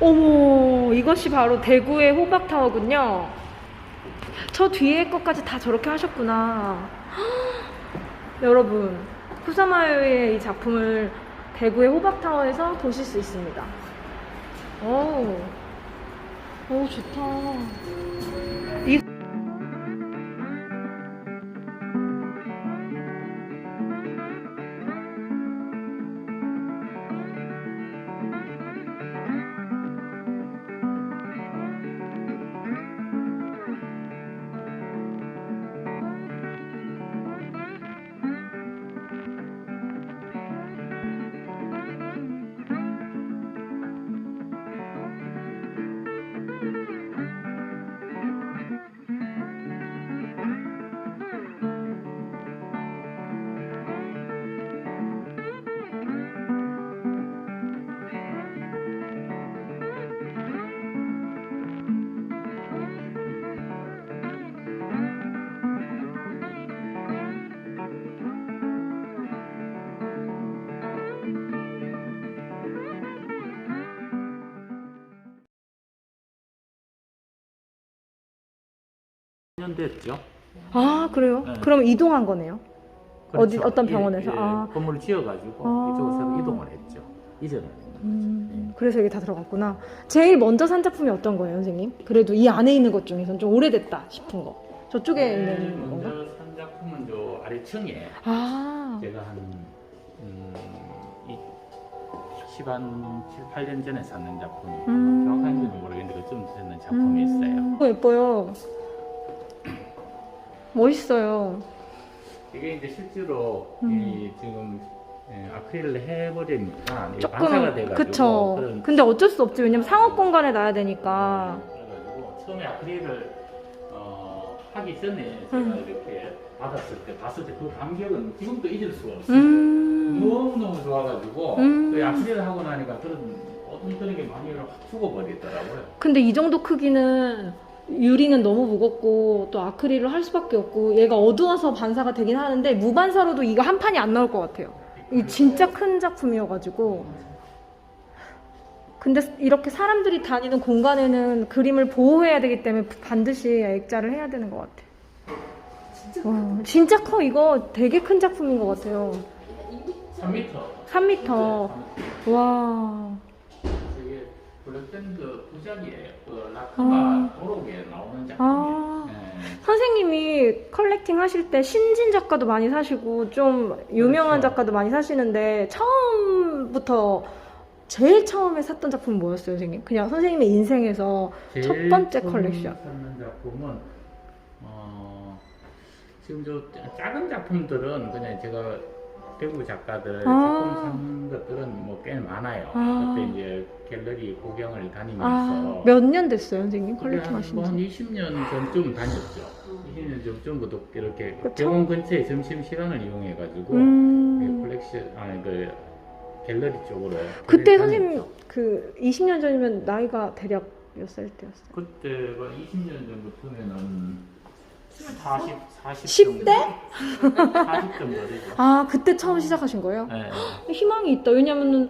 어머, 이것이 바로 대구의 호박타워군요. 저 뒤에 것까지 다 저렇게 하셨구나. 여러분, 쿠사마요의 이 작품을 대구의 호박타워에서 보실 수 있습니다. 오, 오, 좋다. 년 됐죠. 아, 그래요? 네. 그럼 이동한 거네요. 어디- 그렇죠. 어떤 예, 병원에서? 예, 아. 건물을 지어가지고 아. 이쪽으로 새로 이동을 했죠. 이전은. 음, 그래서 여기 다 들어갔구나. 제일 먼저 산 작품이 어떤 거예요, 선생님? 그래도 이 안에 있는 것 중에서는 좀 오래됐다 싶은 거. 저쪽에 있는 건가? 네, 먼저 산 작품은 저 아래층에 아, 제가 한 음, 이, 10한 7, 8년 전에 샀는 작품이 음. 정확한지는 모르겠는데 그쯤 되는 작품이 있어요. 음, 예뻐요. 멋있어요. 이게 이제 실제로 음. 이 지금 예, 아크릴을 해버리니까 이게 반사가 조금 돼가지고 그쵸. 그런 근데 어쩔 수 없지. 왜냐면 상업 공간에 놔야 되니까. 그래가지고 처음에 아크릴을 어, 하기 전에 제가 음. 이렇게 받았을 때 봤을 때 그 감격은 지금도 잊을 수가 없어요. 음. 너무 너무 좋아가지고 음. 그 아크릴을 하고 나니까 그런 어떤 그런 게 많이 확 죽어버리더라고요. 근데 이 정도 크기는 유리는 너무 무겁고 또 아크릴을 할 수밖에 없고 얘가 어두워서 반사가 되긴 하는데 무반사로도 이거 한 판이 안 나올 것 같아요. 이 진짜 큰 작품이어가지고. 근데 이렇게 사람들이 다니는 공간에는 그림을 보호해야 되기 때문에 반드시 액자를 해야 되는 것 같아. 와, 진짜 커 이거 되게 큰 작품인 것 같아요. 3m. 3m. 와. 이게 블랙밴드 부작이에요. 그 아. 라크가 도록에 나오는 작품이에요. 아. 네. 선생님이 컬렉팅 하실 때 신진 작가도 많이 사시고 좀 유명한 그렇죠. 작가도 많이 사시는데 처음부터 제일 처음에 샀던 작품은 뭐였어요, 선생님? 그냥 선생님의 인생에서 첫 제일 번째 처음 컬렉션. 찾는 작품은 어, 지금 저 짜- 작은 작품들은 그냥 제가 대구 작가들 아. 작품 산 것들은 뭐 꽤 많아요. 아. 그때 이제 갤러리 구경을 다니면서 아, 몇 년 됐어요, 선생님? 컬렉팅 한, 하신 지? 20년 전쯤 다녔죠. 20년 전쯤부터 이렇게 그쵸? 병원 근처에 점심 시간을 이용해 가지고 음. 컬렉션 아니 그 갤러리 쪽으로 그때 다녔죠. 선생님 그 20년 전이면 나이가 대략 몇 살 때였어요? 그때가 20년 전부터면은 40, 40 10 대? 정도? 40 정도 되죠. 아, 그때 처음 시작하신 거예요? 네. 희망이 있다. 왜냐면은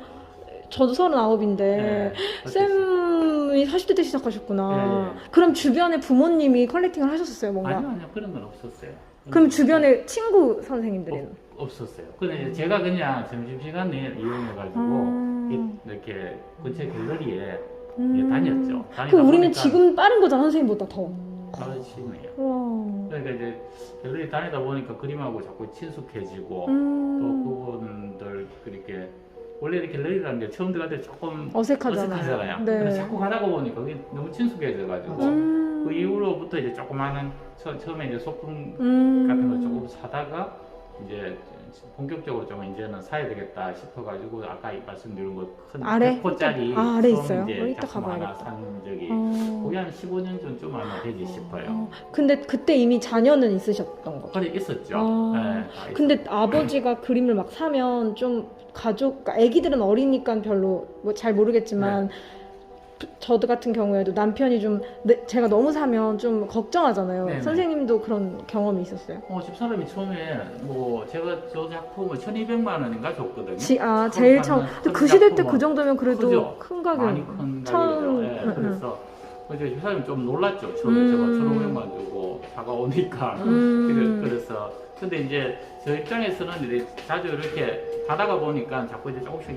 저도 39인데 네. 쌤이 40대 때 시작하셨구나. 네. 그럼 주변에 부모님이 컬렉팅을 하셨었어요, 뭔가? 아니요, 아니요. 그런 건 없었어요. 그럼 주변에 친구 선생님들은? 없, 없었어요. 근데 이제 제가 그냥 점심시간에 이용해가지고 음. 이렇게 근처 갤러리에 음. 다녔죠. 그 다니다 우리는 보니까 지금 빠른 거잖아, 선생님보다 더. 그렇지네요. 와. 그러니까 이제 갤러리 다니다 보니까 그림하고 자꾸 친숙해지고 음. 또 그분들 그렇게 원래 이렇게 갤러리라는 게 처음 들어갈 때 조금 어색하잖아요. 어색하잖아요. 네. 근데 자꾸 가다가 보니까 그게 너무 친숙해져가지고 음. 그 이후로부터 이제 조그마한 처, 처음에 이제 소품 음. 같은 걸 조금 사다가 이제 본격적으로 좀 이제는 사야 되겠다 싶어가지고 아까 말씀드린 거큰 아래? 100호짜리 아, 아래 있어요? 이제 어, 이따 작품 하나 가봐야겠다. 산 적이 어. 그게 한 15년 전쯤 아마 되지 싶어요. 어. 근데 그때 이미 자녀는 있으셨던 거. 그래 있었죠. 아. 네, 다 근데 아버지가 그림을 막 사면 좀 가족, 그러니까 아기들은 어리니까 별로 뭐잘 모르겠지만 저 같은 경우에도 남편이 좀 내- 제가 너무 사면 좀 걱정하잖아요. 네네. 선생님도 그런 경험이 있었어요? 어, 집사람이 처음에 뭐 제가 저 작품을 1200만 원인가 줬거든요. 지, 아 제일 처음. 근데 큰그 시대 때 그 정도면 그래도 크죠? 큰 가격. 많이 큰 처음. 가격이죠. 예, 응, 응. 그래서 그래서 집사람이 좀 놀랐죠. 처음에 음. 제가 1,500만 주고 사가 오니까. 음. 그래- 그래서 근데 이제 저 입장에서는 이제 자주 이렇게 가다가 보니까 자꾸 이제 조금씩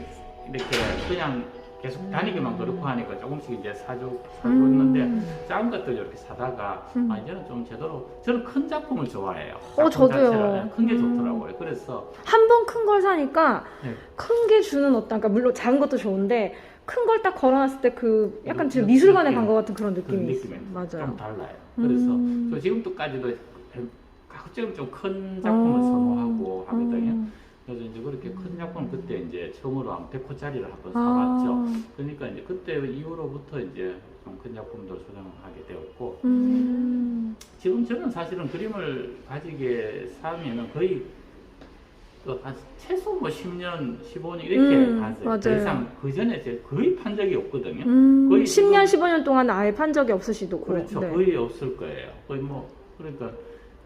이렇게 그냥 계속 다니기만 그렇고 하니까 조금씩 이제 사주 사고 음. 있는데 작은 것들 이렇게 사다가 음. 아 이제는 좀 제대로 저는 큰 작품을 좋아해요. 어, 작품 저도요. 자체가 큰게 음. 좋더라고요. 그래서 한 번 큰 걸 사니까 네. 큰 게 주는 어떤 그러니까 물론 작은 것도 좋은데 큰 걸 딱 걸어놨을 때 그 약간 그 지금 미술관에 느낌, 간 것 같은 그런 그 느낌이 느낌이 있어요. 좀 맞아요. 달라요. 그래서 음. 저 지금도까지도 가급적이면 좀큰 작품을 어. 선호하고 하거든요. 음. 그래서 이제 그렇게 큰 작품 그때 이제 처음으로 한 100호짜리를 한번 아. 사봤죠. 그러니까 이제 그때 이후로부터 이제 좀큰 작품들 소장하게 되었고 음. 지금 저는 사실은 그림을 가지게 사면은 거의 그한 최소 뭐 10년, 15년 이렇게 음. 맞아요. 더 이상 그 전에 이제 거의 판 적이 없거든요. 음. 거의 10년, 지금- 15년 동안 아예 판 적이 없으시도 그렇죠. 네. 거의 없을 거예요. 거의 뭐 그러니까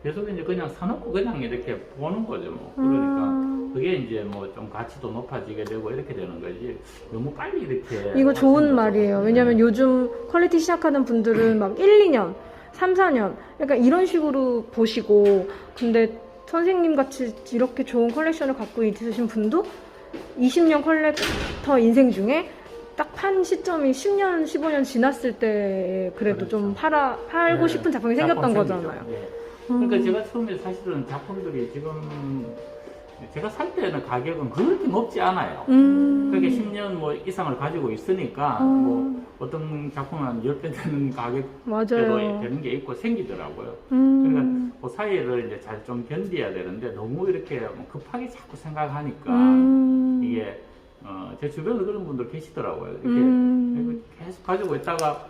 계속 이제 그냥 사놓고 그냥 이렇게 보는 거죠. 뭐 그러니까 음. 그게 이제 뭐 좀 가치도 높아지게 되고 이렇게 되는 거지. 너무 빨리 이렇게 이거 좋은 말이에요. 거죠. 왜냐면 네. 요즘 퀄리티 시작하는 분들은 막 1, 2년, 3, 4년 약간 이런 식으로 보시고 근데 선생님 같이 이렇게 좋은 컬렉션을 갖고 있으신 분도 20년 컬렉터 인생 중에 딱 판 시점이 10년, 15년 지났을 때 그래도 그렇죠. 좀 팔아 팔고 네. 싶은 작품이 생겼던 작품 생기죠. 거잖아요. 예. 그러니까 음. 제가 처음에 사실은 작품들이 지금 제가 살 때는 가격은 그렇게 높지 않아요. 음. 그게 10년 뭐 이상을 가지고 있으니까 어. 뭐 어떤 작품은 한 10배 되는 가격대로. 되는 게 있고 생기더라고요. 음. 그러니까 그 사이를 이제 잘 좀 견뎌야 되는데 너무 이렇게 뭐 급하게 자꾸 생각하니까 음. 이게 어, 제 주변에 그런 분들 계시더라고요. 이렇게 음. 계속 가지고 있다가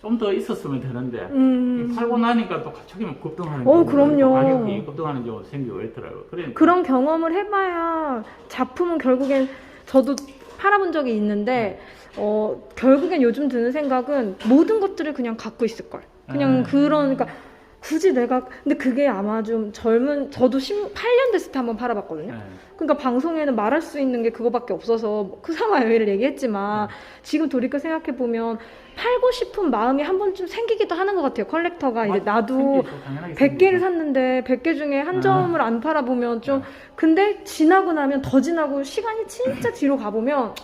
좀 더 있었으면 되는데 음. 팔고 나니까 또 갑자기 막 급등하는 어, 경우도 그럼요. 있고 가격이 급등하는 경우도 생기고 있더라고요. 그러니까 그런 경험을 해봐야 작품은 결국엔 저도 팔아본 적이 있는데 어 결국엔 요즘 드는 생각은 모든 것들을 그냥 갖고 있을 걸 그냥 음. 그런 그러니까 굳이 내가 근데 그게 아마 좀 젊은 저도 10, 8년 됐을 때 한번 팔아봤거든요. 네. 그러니까 방송에는 말할 수 있는 게 그거밖에 없어서 그 상황 여의를 얘기했지만 네. 지금 돌이켜 생각해 보면 팔고 싶은 마음이 한 번쯤 생기기도 하는 것 같아요. 컬렉터가 이제 맞- 나도 생기죠. 당연하게 100개를 생기죠. 샀는데 100개 중에 한 아. 점을 안 팔아보면 좀 네. 근데 지나고 나면 더 지나고 시간이 진짜 뒤로 가보면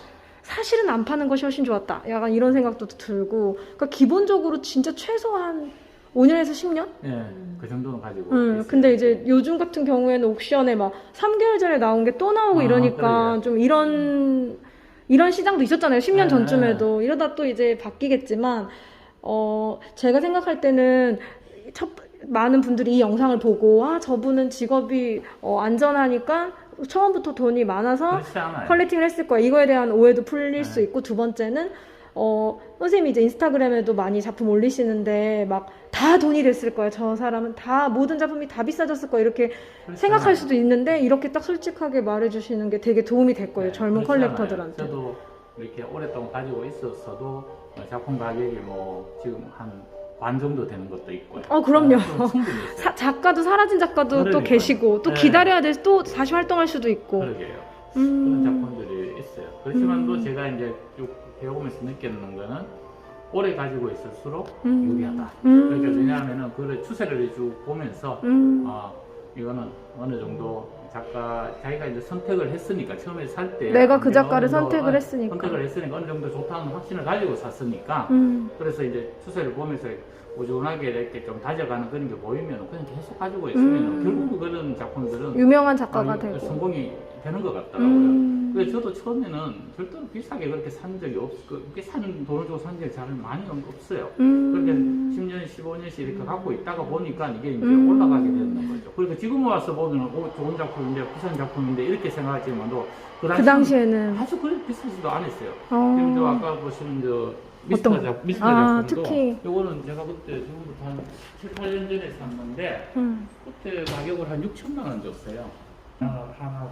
사실은 안 파는 것이 훨씬 좋았다. 약간 이런 생각도 들고 그러니까 기본적으로 진짜 최소한 5년에서 10년? 예, 그 정도는 가지고. 음, 있어요. 근데 이제 요즘 같은 경우에는 옥션에 막 3개월 전에 나온 게 또 나오고 아, 이러니까 그래요. 좀 이런 이런 시장도 있었잖아요. 10년 네. 전쯤에도 이러다 또 이제 바뀌겠지만 어 제가 생각할 때는 첫 많은 분들이 이 영상을 보고 아 저분은 직업이 어, 안전하니까 처음부터 돈이 많아서 그렇지 않아요. 컬렉팅을 했을 거야. 이거에 대한 오해도 풀릴 네. 수 있고 두 번째는 어 선생님이 이제 인스타그램에도 많이 작품 올리시는데 막 다 돈이 됐을 거야. 저 사람은 다 모든 작품이 다 비싸졌을 거야. 이렇게 그렇지 생각할. 수도 있는데 이렇게 딱 솔직하게 말해 주시는 게 되게 도움이 될 거예요. 네, 젊은 컬렉터들한테. 저도 이렇게 오랫동안 가지고 있었어도 어, 작품 가격이 뭐 지금 한반 정도 되는 것도 있고요. 어, 그럼요. 있어요. 사- 작가도 사라진 작가도 또 그러니까요. 계시고 또 네. 기다려야 돼서 또 다시 활동할 수도 있고. 그러게요. 그런 음. 작품들이 있어요. 그렇지만도 음. 제가 이제 쭉 배워보면서 느끼는 거는 오래 가지고 있을수록 음. 유리하다. 음. 그러니까 왜냐하면은 그 추세를 쭉 보면서 음. 아 이거는 어느 정도 작가 자기가 이제 선택을 했으니까 처음에 살 때 내가 그 작가를 선택을 어, 했으니까. 선택을 했으니까 어느 정도 좋다는 확신을 가지고 샀으니까 음. 그래서 이제 추세를 보면서 꾸준하게 이렇게 좀 다져가는 그런 게 보이면 그냥 계속 가지고 있으면 음. 결국 그런 작품들은 유명한 작가가 되고. 성공이 되는 것 같더라고요. 음. 근데 저도 처음에는 절대로 비싸게 그렇게 산 적이 없, 그렇게 산 돈을 주고 산 적이 잘 많이 없어요. 그렇게 음. 10년, 15년씩 이렇게 갖고 있다가 보니까 이게 이제 음. 올라가게 되는 거죠. 그러니까 지금 와서 보면 오, 좋은 작품인데 비싼 작품인데 이렇게 생각하지만도 그, 그 당시에는 아주 그렇게 비싸지도 않았어요. 어. 지금 저 아까 보신 저 미스터 어떤 작 미스터 아, 작품도 특히. 요거는 제가 그때 지금부터 한 7, 8년 전에 샀는데 음. 그때 가격을 한 6천만 원 줬어요. 아, 하나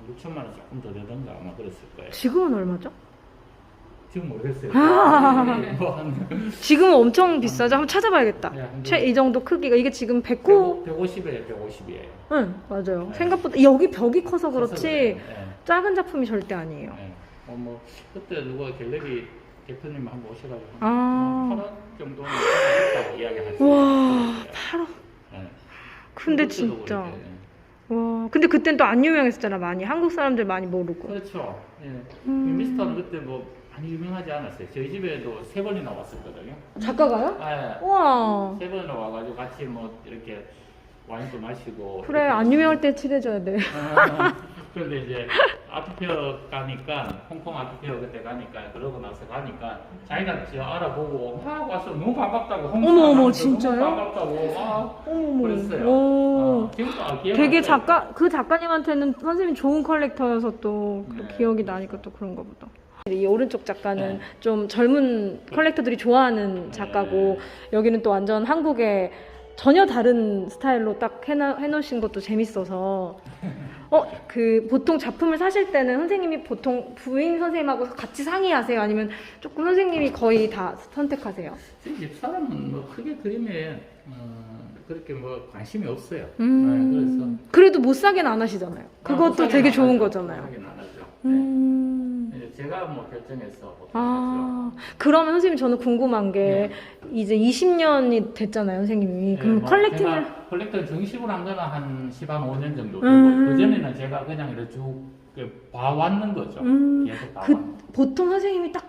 고 6천만 원 조금 더 되던가 아마 그랬을 거예요. 지금은 얼마죠? 지금 모르겠어요. 아. 뭐 한, 지금은 엄청 비싸죠? 한번 찾아봐야겠다. 네, 한최이 정도 크기가 이게 지금 109. 150에 150이에요. 응 맞아요. 네. 생각보다 여기 벽이 커서 그렇지 네. 작은 작품이 절대 아니에요. 네. 어, 뭐 그때 누가 갤러리 대표님 한번 오셔가지고 아. 8원 정도는 하겠다고 이야기하셨어요. 와 8억. 네. 근데 진짜 네. 와 근데 그땐 또 안 유명했었잖아 많이 한국 사람들 많이 모르고. 그렇죠. 예. 음. 미스터는 그때 뭐 많이 유명하지 않았어요. 저희 집에도 세 번이나 왔었거든요. 작가가요? 아, 와세 번이나 와가지고 같이 뭐 이렇게 와인도 마시고. 그래 이렇게 안 유명할 때 친해져야 돼. 아, 그런데 이제 아트페어 가니까 홍콩 아트페어 그때 가니까 그러고 나서 가니까 자기가 저 알아보고 막 와서 너무 반갑다고 홍콩 어머, 어머, 사람들 진짜요? 너무 반갑다고 막 어머머. 그랬어요. 오. 어, 지금도 아, 기억나요. 되게 작가 그 작가님한테는 선생님 좋은 컬렉터여서 또 네. 기억이 나니까 또 그런가 보다. 이 오른쪽 작가는 네. 좀 젊은 컬렉터들이 좋아하는 작가고 여기는 또 완전 한국의 전혀 다른 스타일로 딱 해놔, 해놓으신 것도 재밌어서 어 그 보통 작품을 사실 때는 선생님이 보통 부인 선생님하고 같이 상의하세요 아니면 조금 선생님이 거의 다 선택하세요? 집 사람은 뭐 크게 그림에 어, 그렇게 뭐 관심이 없어요. 음 네, 그래서 그래도 못 사게는 안 하시잖아요. 그것도 못하게는 되게 안 좋은. 거잖아요. 못하게는 안 하죠. 네. 음. 이제 제가 뭐 결정해서 보통 아, 그러면 선생님 저는 궁금한 게 이제 20년이 됐잖아요, 선생님이. 하죠. 그럼 네, 뭐 컬렉팅을 컬렉터 정식으로 한 거는 한 10, 한 5년 정도 되고 음. 그 전에는 제가 그냥 이렇게 쭉 봐왔는 거죠. 음, 계속 그 봐왔는 보통 선생님이 딱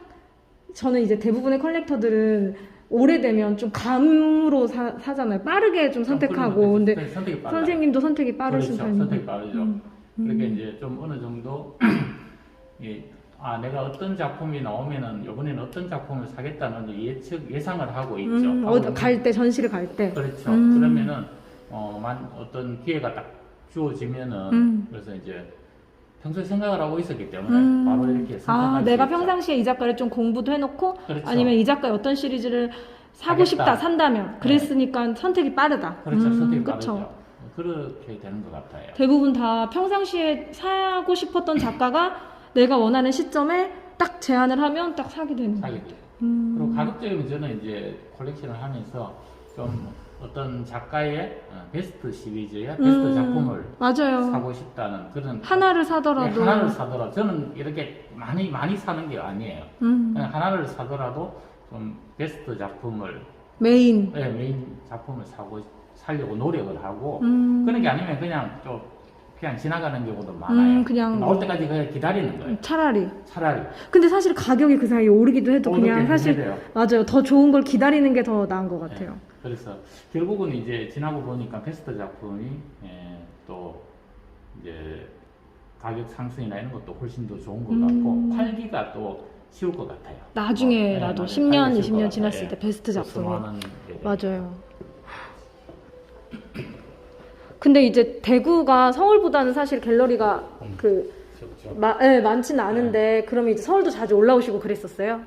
저는 이제 대부분의 컬렉터들은 오래되면 좀 감으로 사, 사잖아요. 빠르게 좀 선택하고. 근데 선택- 선택이 빨라요. 선생님도 선택이 빠르신 그렇죠. 편이에요. 선택이 빠르죠. 음, 음. 그렇게 이제 좀 어느 정도 예, 아 내가 어떤 작품이 나오면은 이번에는 어떤 작품을 사겠다는 예측 예상을 하고 있죠. 음, 어, 있는 갈 때, 전시를 갈 때. 그렇죠. 음. 그러면은 어, 만 어떤 기회가 딱 주어지면은 음. 그래서 이제 평소에 생각을 하고 있었기 때문에 음. 바로 이렇게 선택할 아, 수 내가 있죠. 평상시에 이 작가를 좀 공부도 해놓고 그렇죠. 아니면 이 작가의 어떤 시리즈를 사고 사겠다. 싶다, 산다면. 그랬으니까 선택이 빠르다. 그렇죠. 음, 선택이 그쵸. 빠르죠. 그렇게 되는 것 같아요. 대부분 다 평상시에 사고 싶었던 작가가 내가 원하는 시점에 딱 제안을 하면 딱 사게 되는 사게 거예요. 돼요. 음. 그리고 가급적이면 저는 이제 콜렉션을 하면서 좀 어떤 작가의 어, 베스트 시리즈의 베스트 음, 작품을 맞아요. 사고 싶다는 그런 하나를 네, 사더라도 하나를 사더라도 저는 이렇게 많이 많이 사는 게 아니에요. 음, 그냥 하나를 사더라도 좀 베스트 작품을 메인. 네, 메인 작품을 사고 살려고 노력을 하고 음, 그런 게 아니면 그냥 좀 그냥 지나가는 경우도 많아요. 음, 그냥 나올 때까지 그냥 기다리는 거예요. 차라리. 차라리 근데 사실 가격이 그 사이에 오르기도 해도 그냥 사실 돼요. 맞아요. 더 좋은 걸 기다리는 게 더 나은 것 같아요. 네. 그래서 결국은 이제 지나고 보니까 베스트 작품이 예, 또 이제 가격 상승이나 이런 것도 훨씬 더 좋은 것 음. 같고 팔기가 또 쉬울 것 같아요. 나중에라도 어, 네, 10년, 팔기가 쉬울 20년 것 지났을 같아요. 때 베스트 그 작품이. 게 맞아요. 근데 이제 대구가 서울보다는 사실 갤러리가 음. 그. 마, 예, 많지는 않은데 그러면 이제 서울도 자주 올라오시고 그랬었어요?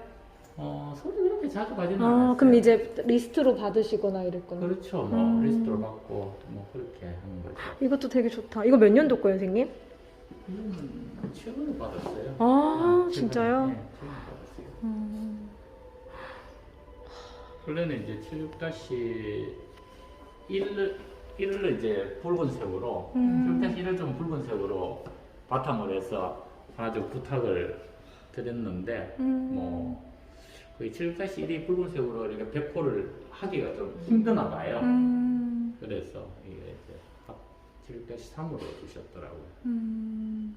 어, 소리 그렇게 자주 가지는 아, 않았어요. 그럼 이제 리스트로 받으시거나 이랬구나. 그렇죠. 뭐 음. 리스트로 받고 뭐 그렇게 하는 거죠. 이것도 되게 좋다. 이거 몇 년도 거예요, 선생님? 최근에 받았어요. 아, 네, 진짜요? 최근에, 네, 최근에 받았어요. 음. 원래는 이제 76-1 을 1을 이제 붉은색으로 음. 76-1을 좀 붉은색으로 바탕으로 해서 아주 부탁을 드렸는데 음. 뭐 거의 76-1이 붉은색으로 이렇게 배포를 하기가 좀 힘드나 봐요. 음. 그래서 이게 이제 76-3으로 주셨더라고요. 음.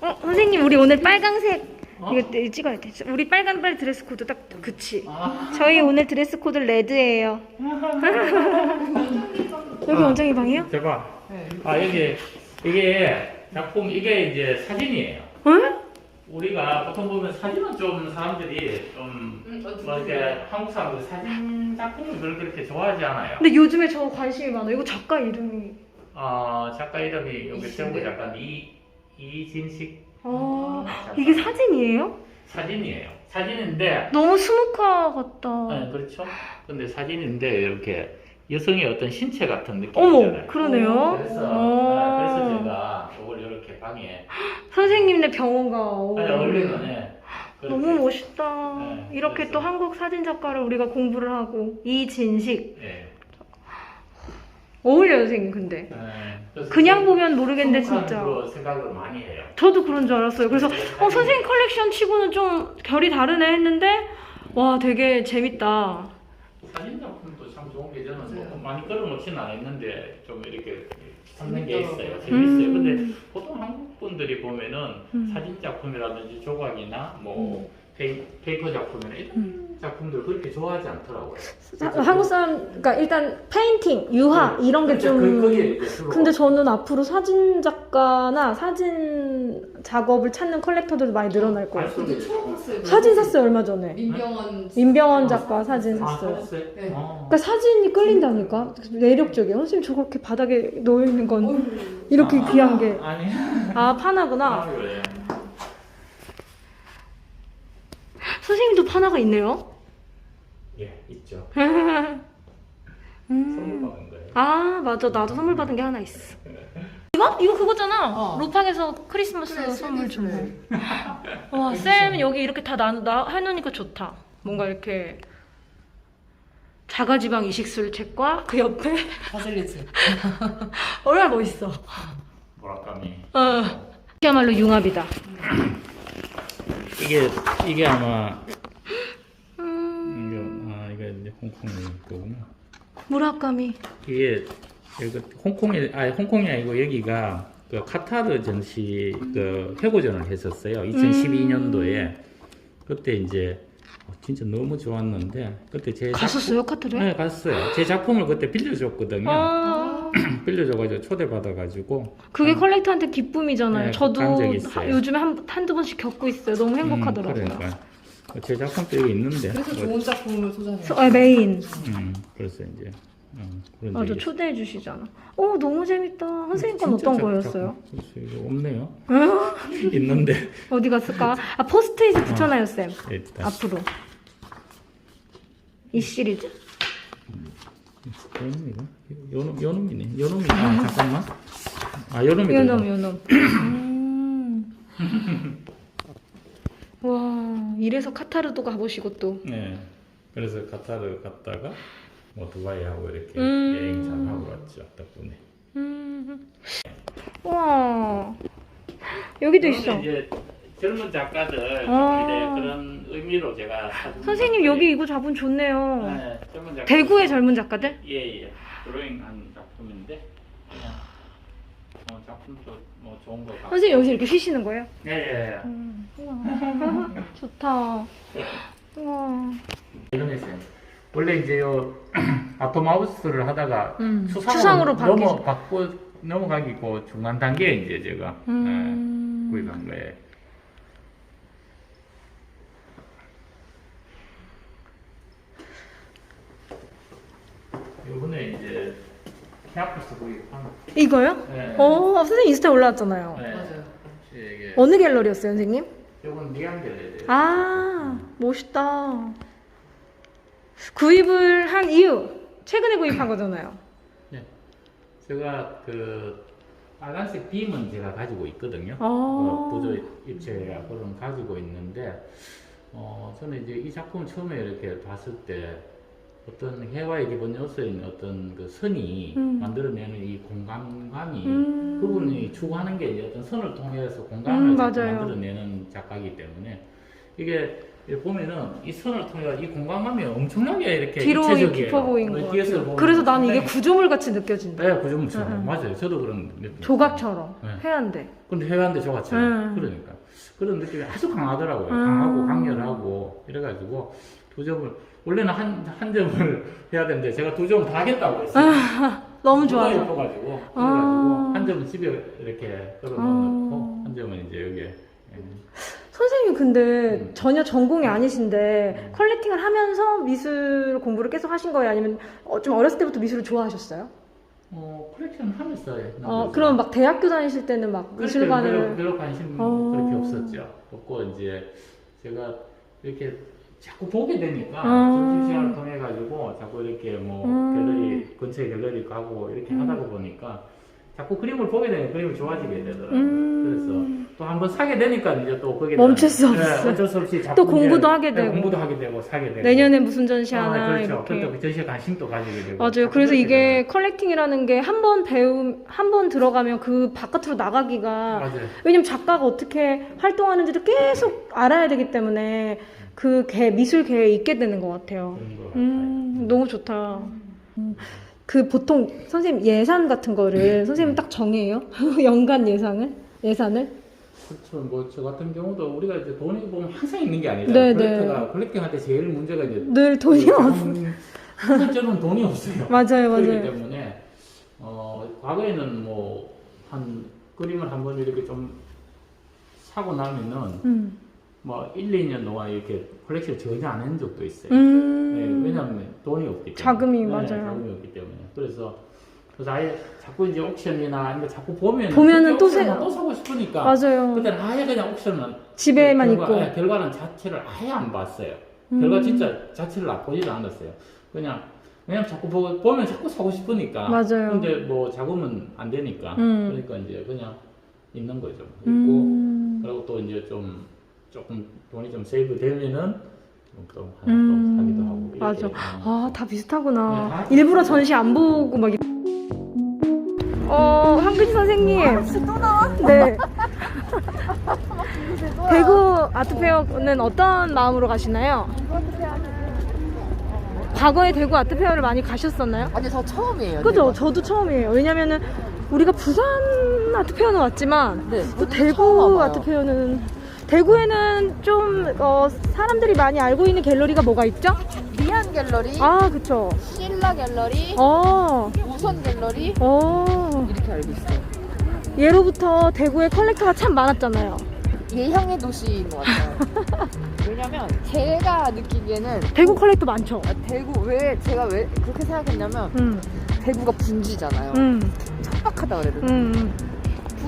어, 선생님, 우리 오늘 빨강색 어? 이거 떼- 찍어야 돼. 우리 빨간 빨 드레스 코드 딱 그치. 아, 저희 오늘 드레스 코드 레드예요. 여기 원장이 방이요? 제발. 아 여기 이게 작품 이게 이제 사진이에요. 응? 우리가 보통 보면 사진은 좀 사람들이 좀뭐 이렇게 한국 사람들 사진 작품을 별로 그렇게 좋아하지 않아요. 근데 요즘에 저 관심이 많아. 이거 작가 이름이. 어, 작가 이름이 여기 이신데? 세우고 작가 이 이진식 아, 작가. 이게 사진이에요? 사진이에요. 사진인데 너무 스모카 같다. 네, 그렇죠. 근데 사진인데 이렇게 여성의 어떤 신체 같은 어머, 느낌이잖아요. 그러네요. 그래서 어. 네, 그래서 제가 이걸 이렇게 방에 선생님네 병원가. 오. 아니, 예. 그렇게. 너무 멋있다. 네, 이렇게 그래서- 또 한국 사진 작가를 우리가 공부를 하고 이진식 예. 어울려요, 선생님. 근데 예. 그래서 그냥 좀 보면 모르겠는데 진짜. 생각을 많이 해요. 저도 그런 줄 알았어요. 그래서 어, 선생님 컬렉션 치고는 좀 결이 다르네 했는데 와 되게 재밌다. 사진 작품도 참 좋은 게 저는 네. 뭐 많이 끌어놓지는 않았는데 좀 이렇게 찾는 게 있어요. 재밌어요. 음. 근데 보통 한국 분들이 보면은 음. 사진 작품이라든지 조각이나 뭐 페이, 페이퍼 작품이나 이런 작품들 그렇게 좋아하지 않더라고요. 사- 한국 사람 그러니까 일단 페인팅, 유화 네. 이런 게 그렇죠. 좀 그- 근데 저는 앞으로 사진 작가나 사진 작업을 찾는 컬렉터들도 많이 늘어날 거예요. 처음 봤어요. 사진 샀어요 얼마 전에. 민병헌 민병헌 작가 사진 아, 샀어요. 사셨어요? 네. 어. 그러니까 사진이 끌린다니까 매력적이에요. 선생님 저렇게 바닥에 놓여 있는 건. 이렇게 아, 귀한 게. 아니 아 파나구나. 아, 그래. 선생님도 파나가 있네요. 예 있죠. 음. 선물 받은 거예요. 아 맞아 나도 선물 받은 게 하나 있어. 이거? 이거 그거잖아. 어. 로팡에서 크리스마스 그래, 선물 준 거. 네. 와, 쌤 여기 이렇게 다 나, 나 해놓으니까 좋다. 뭔가 이렇게 자가지방 이식술 책과 그 옆에 바질리츠. 얼마나 멋있어. 모라카미. 어. 그야말로 융합이다. 이게 이게 아마 음, 이게 아 이게 이제 홍콩 거구나. 무라카미. 이게 이거 홍콩이 아니 홍콩이 아니고 여기가 그 카타르 전시 그 회고전을 했었어요. 2012년도에 그때 이제 어, 진짜 너무 좋았는데 그때 제 갔었어요 카트를? 작품, 네 갔어요. 제 작품을 그때 빌려줬거든요. 아, 빌려줘가지고 초대받아가지고 그게 컬렉터한테 기쁨이잖아요. 네, 저도 간 적이 있어요. 하- 요즘에 한, 한두 번씩 겪고 있어요. 너무 행복하더라고요. 음, 그러니까 제 작품도 여기 있는데 그래서 좋은 작품을 소장해요. 서- 아, 메인. 음, 그래서 이제 음, 그런 맞아, 적이 초대해 주시잖아. 어, 너무 재밌다. 선생님 건 진짜 어떤 작- 거였어요? 작품, 글쎄, 이거 없네요. 있는데 어디 갔을까? 아, 포스트잇 붙여놔요, 쌤. 일단 앞으로. 이 시리즈? 요놈이가? 요놈, 요놈이네. 요놈이, 아, 잠깐만. 아, 요놈이다. 요놈, 요놈. 음. 와, 이래서 카타르도 가보시고 또. 네. 그래서 카타르 갔다가 뭐 두바이하고 이렇게 음. 여행 잘 하고 왔죠. 덕분에. 음. 와, 여기도 있어. 이제 젊은 작가들 아. 그런 의미로 제가 사진 선생님, 여기 이거 자본 좋네요. 네, 젊은 작가 대구의 젊은 작가들? 예예 드로잉한 작품인데 그냥 어, 작품도 뭐 좋은 거 같고 선생님, 여기서 이렇게 쉬시는 거예요? 예예 음, 우와. 좋다. 우와. 이런 했어요. 원래 이제 요 아토마우스를 하다가 음, 추상으로, 추상으로 넘어 바뀌죠. 바꿔 넘어가기고 중간 단계에 이제 제가 음. 예, 구입한 거예요. 요번에 이제 케아프스 구입한 이거요? 네. 어, 선생님 인스타 올라왔잖아요. 네. 맞아요. 이게 어느 갤러리였어요, 선생님? 요건 리안겔레 아, 멋있다. 구입을 한 이유. 최근에 구입한 거잖아요. 네. 제가 그 빨간색 빔은 제가 가지고 있거든요. 아. 어, 보조 입체 그런 가지고 있는데 어, 저는 이제 이 작품 처음에 이렇게 봤을 때 어떤 해와의 기본 요소인 어떤 그 선이 음. 만들어내는 이 공간감이 음. 그분이 추구하는 게 이제 어떤 선을 통해서 공간을 음. 만들어내는 작가이기 때문에 이게 이렇게 보면은 이 선을 통해 이 공간감이 엄청나게 이렇게 뒤로. 깊어 보인 뒤에서 같아요. 그래서 나는 이게 구조물 같이 느껴진다. 네, 응, 응. 맞아요. 저도 그런 느낌. 조각처럼. 네. 해안대. 근데 해안대 조각처럼 응. 그러니까 그런 느낌이 아주 강하더라고요. 음. 강하고 강렬하고 이래가지고 두 점을 원래는 한 한 점을 해야 되는데 제가 두 점 다 하겠다고 했어요. 너무 누가 좋아요. 예뻐가지고 아. 한 점은 집에 이렇게 끌어 아. 한 점은 이제 여기에 예. 선생님 근데 음. 전혀 전공이 아니신데 음. 컬렉팅을 하면서 미술 공부를 계속 하신 거예요? 아니면 어, 좀 어렸을 때부터 미술을 좋아하셨어요? 어 컬렉션 하면서 어, 그럼 막 대학교 다니실 때는 막 별로, 미술관을 별로 관심 어. 그렇게 없었죠. 없고 이제 제가 이렇게 자꾸 보게 되니까 음. 점심시간을 통해 가지고 자꾸 이렇게 뭐 음. 갤러리 근처에 갤러리 가고 이렇게 음. 하다 보니까 자꾸 그림을 보게 되면 그림을 좋아지게 되더라고요. 음. 그래서 또 한번 사게 되니까 이제 또 거기에 멈출 수 네, 없어요. 어쩔 수 없이 자꾸 또 공부도 하게 네, 되고. 공부도 하게 되고 사게 되고 내년에 무슨 전시 하나 아, 그렇죠. 이렇게. 그때 그 전시에 관심도 가지게 되고 맞아요. 그래서 이게 컬렉팅이라는 게 한 번 배움, 한 번 들어가면 그 바깥으로 나가기가 맞아요. 왜냐면 작가가 어떻게 활동하는지를 계속 알아야 되기 때문에 그 개, 미술 계에 있게 되는 것 같아요. 음, 너무 좋다. 음, 그 보통 선생님 예산 같은 거를 선생님 딱 정해요? 연간 예상을? 예산을? 그렇죠. 뭐 저 같은 경우도 우리가 이제 돈이 보면 항상 있는 게 아니라 네, 컬렉터가 컬렉팅할 때 제일 문제가 이제 늘 돈이 없어. 한 저는 돈이 없어요. 맞아요, 그렇기 맞아요. 때문에 어 과거에는 뭐 한 그림을 한 번 이렇게 좀 사고 나면은 음. 뭐 1, 2년 동안 이렇게 컬렉션 전혀 안 한 적도 있어요. 음. 네, 왜냐하면 돈이 없기 때문에. 자금이 네, 맞아요. 자금이 없기 때문에. 그래서 그래서 아예 자꾸 이제 옥션이나 아니면 자꾸 보면 보면은 또 새- 또 사고 싶으니까. 맞아요. 그때는 아예 그냥 옥션은 집에만 결과, 있고. 네, 결과는 자체를 아예 안 봤어요. 음. 결과 진짜 자체를 안 보지도 않았어요. 그냥 왜냐면 자꾸 보고 보면 자꾸 사고 싶으니까. 맞아요. 근데 뭐 자금은 안 되니까. 음. 그러니까 이제 그냥 있는 거죠. 있고 음. 그리고 또 이제 좀 조금 돈이 좀 세이브 되면은 또 하나 음. 또 사기도 하고. 이렇게. 맞아. 아, 다 비슷하구나. 네, 다 일부러 전시 안 보고 막. 이- 어, 황근희 선생님. 또 나와? 네. 이제 또 대구 아트페어는 어떤 마음으로 가시나요? 과거에 대구 아트페어를 많이 가셨었나요? 아니 저 처음이에요. 그죠? 저도 처음이에요. 왜냐면은 우리가 부산 아트페어는 왔지만 네. 또 처음 대구 와봐요. 아트페어는 대구에는 좀 어, 사람들이 많이 알고 있는 갤러리가 뭐가 있죠? 미안 갤러리, 아, 그쵸. 신라 갤러리, 어, 우선 갤러리 어. 이렇게 알고 있어요. 예로부터 대구에 컬렉터가 참 많았잖아요. 예형의 도시인 것 같아요. 왜냐면 제가 느끼기에는 대구 컬렉터 많죠? 아, 대구 왜 제가 왜 그렇게 생각했냐면 음, 대구가 분지잖아요. 음, 척박하다 되나? 음. 음.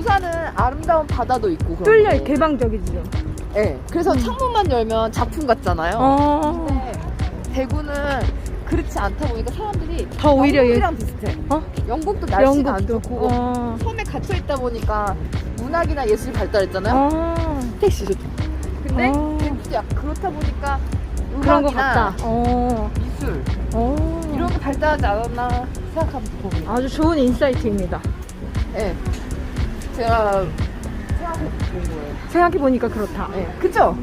부산은 아름다운 바다도 있고 그런 뚫려, 게. 개방적이죠. 네. 그래서 창문만 열면 작품 같잖아요. 어. 근데 대구는 그렇지 않다 보니까 사람들이 더 오히려 얘- 영국이랑 비슷해. 어? 영국도 날씨가 안 영국도. 좋고 어. 섬에 gat혀 있다 보니까 문학이나 예술이 발달했잖아요. 어. 택시 좋죠. 근데 어. 대구도 약간 그렇다 보니까 그런 것 같다. 어. 미술 어. 이런 게 발달하지 않았나 생각하면 됩니다. 아주 좋은 인사이트입니다. 네. 제가 생각해 본 거예요. 생각해보니까 그렇다. 네. 그죠?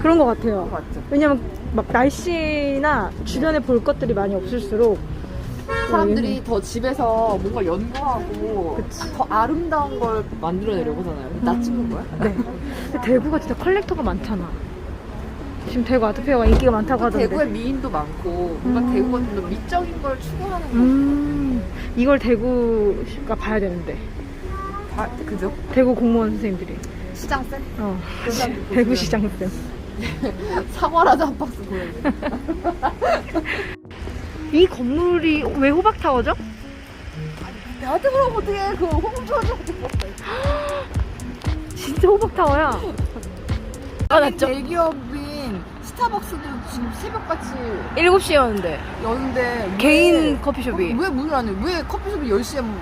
그런 것 같아요. 맞죠? 왜냐면 막 날씨나 주변에 볼 것들이 많이 없을수록 사람들이 더 집에서 뭔가 연구하고 그치. 더 아름다운 걸 만들어내려고 하잖아요. 나 음. 찍는 거야? 네. 근데 대구가 진짜 컬렉터가 많잖아. 지금 대구 아트페어가 인기가 많다고 하던데. 대구에 미인도 많고 뭔가 음. 대구가 좀 더 미적인 걸 추구하는 거 음, 이걸 대구가 봐야 되는데. 다 그죠? 대구 공무원 선생님들이. 시장쌤? 어. 대구 시장쌤. 사과라도 한 박스 보여줘. 이 건물이 왜 호박타워죠? 나한테 물어보면 어떡해. 그거 홍조하지 진짜 호박타워야. 아, 맞죠? 대기업인 스타벅스도 지금 새벽같이 7시였는데. 여는데 왜- 개인 커피숍이. 왜 문을 안 해? 왜 커피숍이 10시에 문을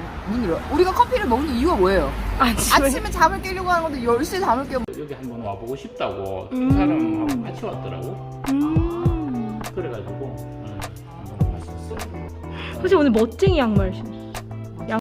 열? 우리가 커피를 먹는 이유가 뭐예요? 아침에. 아침에 잠을 깨려고 하는 건데 10시에 잠을 깨고 여기 한번 와보고 싶다고 음. 두 사람하고 같이 왔더라고. 음. 그래가지고 응, 한번 봤었어. 사실 오늘 멋쟁이 양말 신죠.